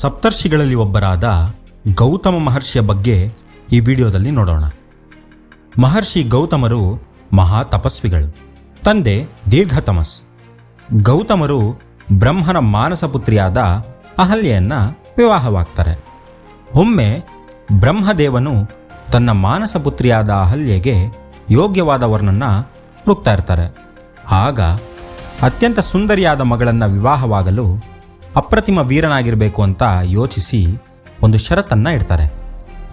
ಸಪ್ತರ್ಷಿಗಳಲ್ಲಿ ಒಬ್ಬರಾದ ಗೌತಮ ಮಹರ್ಷಿಯ ಬಗ್ಗೆ ಈ ವಿಡಿಯೋದಲ್ಲಿ ನೋಡೋಣ. ಮಹರ್ಷಿ ಗೌತಮರು ಮಹಾ ತಪಸ್ವಿಗಳು ತಂದೆ ದೀರ್ಘತಮಸ್. ಗೌತಮರು ಬ್ರಹ್ಮನ ಮಾನಸ ಪುತ್ರಿಯಾದ ಅಹಲ್ಯೆಯನ್ನ ವಿವಾಹವಾಗ್ತಾರೆ. ಒಮ್ಮೆ ಬ್ರಹ್ಮದೇವನು ತನ್ನ ಮಾನಸ ಪುತ್ರಿಯಾದ ಅಹಲ್ಯೆಗೆ ಯೋಗ್ಯವಾದ ವರ್ಣನ್ನ ಹುಡುಕ್ತಾ ಇರ್ತಾರೆ. ಆಗ ಅತ್ಯಂತ ಸುಂದರಿಯಾದ ಮಗಳನ್ನು ವಿವಾಹವಾಗಲು ಅಪ್ರತಿಮ ವೀರನಾಗಿರಬೇಕು ಅಂತ ಯೋಚಿಸಿ ಒಂದು ಷರತ್ತನ್ನು ಇಡ್ತಾರೆ.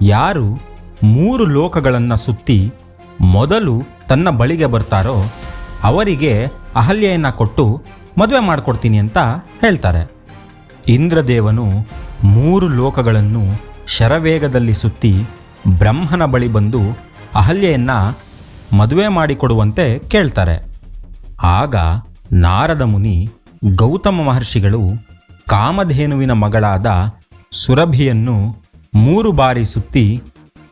ಯಾರು ಮೂರು ಲೋಕಗಳನ್ನು ಸುತ್ತಿ ಮೊದಲು ತನ್ನ ಬಳಿಗೆ ಬರ್ತಾರೋ ಅವರಿಗೆ ಅಹಲ್ಯೆಯನ್ನು ಕೊಟ್ಟು ಮದುವೆ ಮಾಡಿಕೊಡ್ತೀನಿ ಅಂತ ಹೇಳ್ತಾರೆ. ಇಂದ್ರದೇವನು ಮೂರು ಲೋಕಗಳನ್ನು ಶರವೇಗದಲ್ಲಿ ಸುತ್ತಿ ಬ್ರಹ್ಮನ ಬಳಿ ಬಂದು ಅಹಲ್ಯೆಯನ್ನು ಮದುವೆ ಮಾಡಿಕೊಡುವಂತೆ ಕೇಳ್ತಾರೆ. ಆಗ ನಾರದ ಮುನಿ ಗೌತಮ ಮಹರ್ಷಿಗಳು ಕಾಮಧೇನುವಿನ ಮಗಳಾದ ಸುರಭಿಯನ್ನು ಮೂರು ಬಾರಿ ಸುತ್ತಿ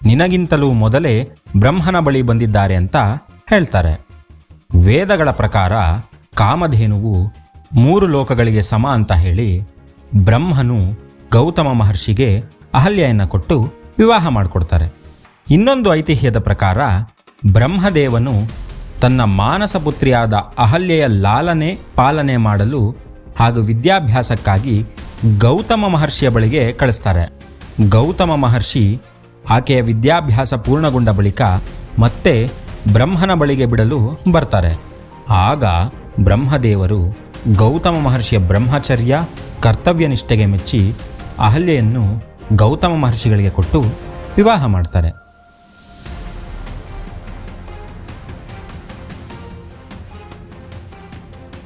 ನಿನಗಿಂತಲೂ ಮೊದಲೇ ಬ್ರಹ್ಮನ ಬಳಿ ಬಂದಿದ್ದಾರೆ ಅಂತ ಹೇಳ್ತಾರೆ. ವೇದಗಳ ಪ್ರಕಾರ ಕಾಮಧೇನುವು ಮೂರು ಲೋಕಗಳಿಗೆ ಸಮ ಅಂತ ಹೇಳಿ ಬ್ರಹ್ಮನು ಗೌತಮ ಮಹರ್ಷಿಗೆ ಅಹಲ್ಯನ್ನು ಕೊಟ್ಟು ವಿವಾಹ ಮಾಡಿಕೊಡ್ತಾರೆ. ಇನ್ನೊಂದು ಐತಿಹ್ಯದ ಪ್ರಕಾರ ಬ್ರಹ್ಮದೇವನು ತನ್ನ ಮಾನಸ ಪುತ್ರಿಯಾದ ಅಹಲ್ಯೆಯ ಲಾಲನೆ ಪಾಲನೆ ಮಾಡಲು ಹಾಗೂ ವಿದ್ಯಾಭ್ಯಾಸಕ್ಕಾಗಿ ಗೌತಮ ಮಹರ್ಷಿಯ ಬಳಿಗೆ ಕಳಿಸ್ತಾರೆ. ಗೌತಮ ಮಹರ್ಷಿ ಆಕೆಯ ವಿದ್ಯಾಭ್ಯಾಸ ಪೂರ್ಣಗೊಂಡ ಬಳಿಕ ಮತ್ತೆ ಬ್ರಹ್ಮನ ಬಳಿಗೆ ಬಿಡಲು ಬರ್ತಾರೆ. ಆಗ ಬ್ರಹ್ಮದೇವರು ಗೌತಮ ಮಹರ್ಷಿಯ ಬ್ರಹ್ಮಚರ್ಯ, ಕರ್ತವ್ಯ ನಿಷ್ಠೆಗೆ ಮೆಚ್ಚಿ ಅಹಲ್ಯೆಯನ್ನು ಗೌತಮ ಮಹರ್ಷಿಗಳಿಗೆ ಕೊಟ್ಟು ವಿವಾಹ ಮಾಡ್ತಾರೆ.